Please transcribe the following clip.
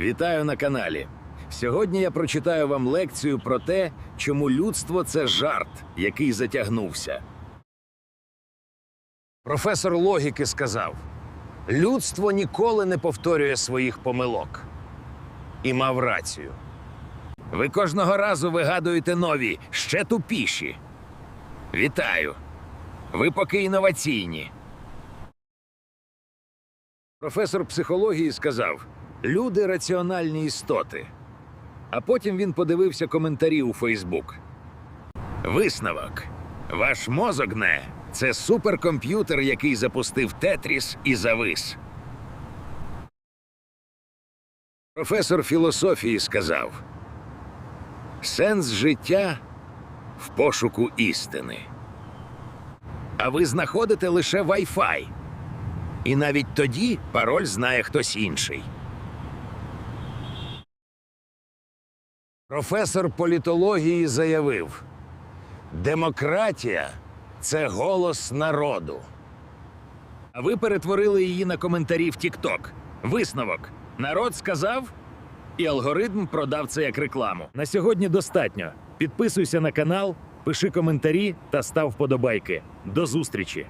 Вітаю на каналі. Сьогодні я прочитаю вам лекцію про те, чому людство це жарт, який затягнувся. Професор логіки сказав: людство ніколи не повторює своїх помилок. І мав рацію. Ви кожного разу вигадуєте нові, ще тупіші. Вітаю! Ви поки інноваційні. Професор психології сказав: люди раціональні істоти. А потім він подивився коментарі у Фейсбук. Висновок. Ваш мозок не це суперкомп'ютер, який запустив Тетріс і завис. Професор філософії сказав: Сенс життя в пошуку істини. А ви знаходите лише Wi-Fi. І навіть тоді пароль знає хтось інший. Професор політології заявив: демократія це голос народу. А ви перетворили її на коментарі в TikTok. Висновок. Народ сказав, і алгоритм продав це як рекламу. На сьогодні достатньо. Підписуйся на канал, пиши коментарі та став вподобайки. До зустрічі!